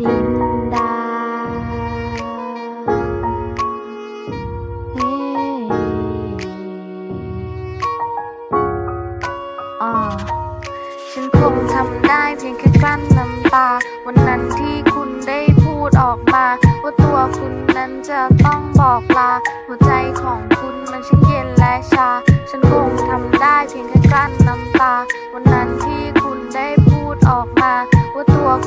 ลินดา เฮ้อ่าฉันคงทำได้เพียงแค่กลั้นน้ำตา วันนั้นที่คุณได้พูดออกมา ว่าตัวคุณนั้นจะต้องบอกลา หัวใจของคุณมันช่างเย็นและชา ฉันคงทำได้เพียงแค่กลั้นน้ำตา วันนั้นที่คุณได้พูดออกมา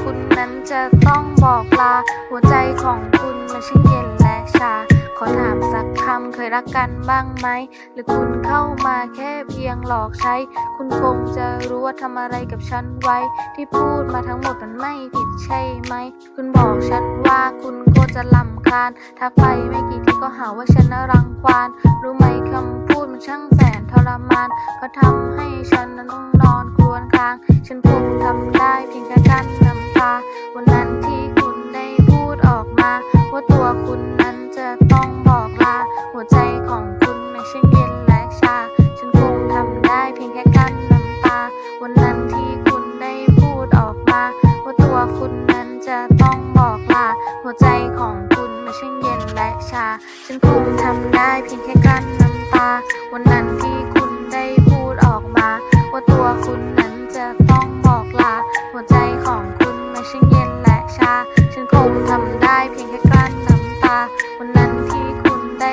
คุณนั้นจะต้องบอกลา หัวใจของคุณมันช่างเย็นและชา ขอถามสักคำเคยรักกันบ้างไหม หรือคุณเข้ามาแค่เพียงหลอกใช้ คุณคงจะรู้ว่าทำอะไรกับฉันไว้ ที่พูดมาทั้งหมดมันไม่ผิดใช่ไหม คุณบอกฉันว่าคุณก็จะลำคาญทักไปไม่กี่ทีก็หาว่าฉันน่ารังควานรู้ไหมคำพูดมันช่างแสนทรมานเพราะทำให้ฉันนั้นต้องนอนครวญคราง ฉันคงทำได้เพียงแค่ วันนั้นที่คุณได้พูดออกมา ว่าตัวคุณนั้นจะต้องบอกลาหัวใจของคุณไม่ช่างเย็นและชา ฉันคงทำได้เพียงแค่กลั้นน้ำตา วันนั้นที่คุณได้พูดออกมา ว่าตัวคุณนั้นจะต้องบอกลาหัวใจของคุณไม่ช่างเย็นและชา ฉันคงทำได้เพียงแค่กลั้นน้ำตา วันนั้นที่คุณได้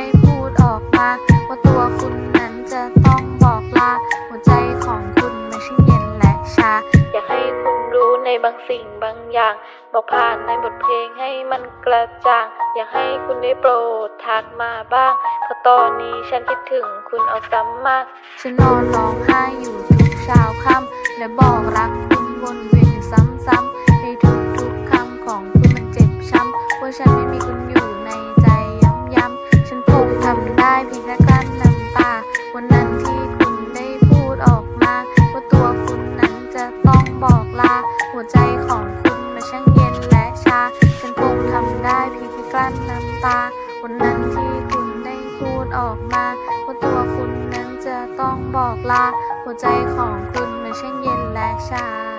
ชา อยากให้คุณรู้ในบางสิ่งบางอย่าง บอกผ่านในบทเพลงให้มันกระจ่าง อยากให้คุณได้โปรดทักมาบ้างเพราะตอนนี้ฉันคิดถึงคุณเอาซ้ำมาก ฉันนอนร้องไห้อยู่ทุกเช้าค่ำและบอกรัก ใจของคุณมาช่างเย็นและชา ฉันคงทำได้เพียงแค่กลั้นน้ำตา วันนั้นที่คุณได้พูดออกมา ว่าตัวคุณนั้นจะต้องบอกลา หัวใจของคุณมาช่างเย็นและชา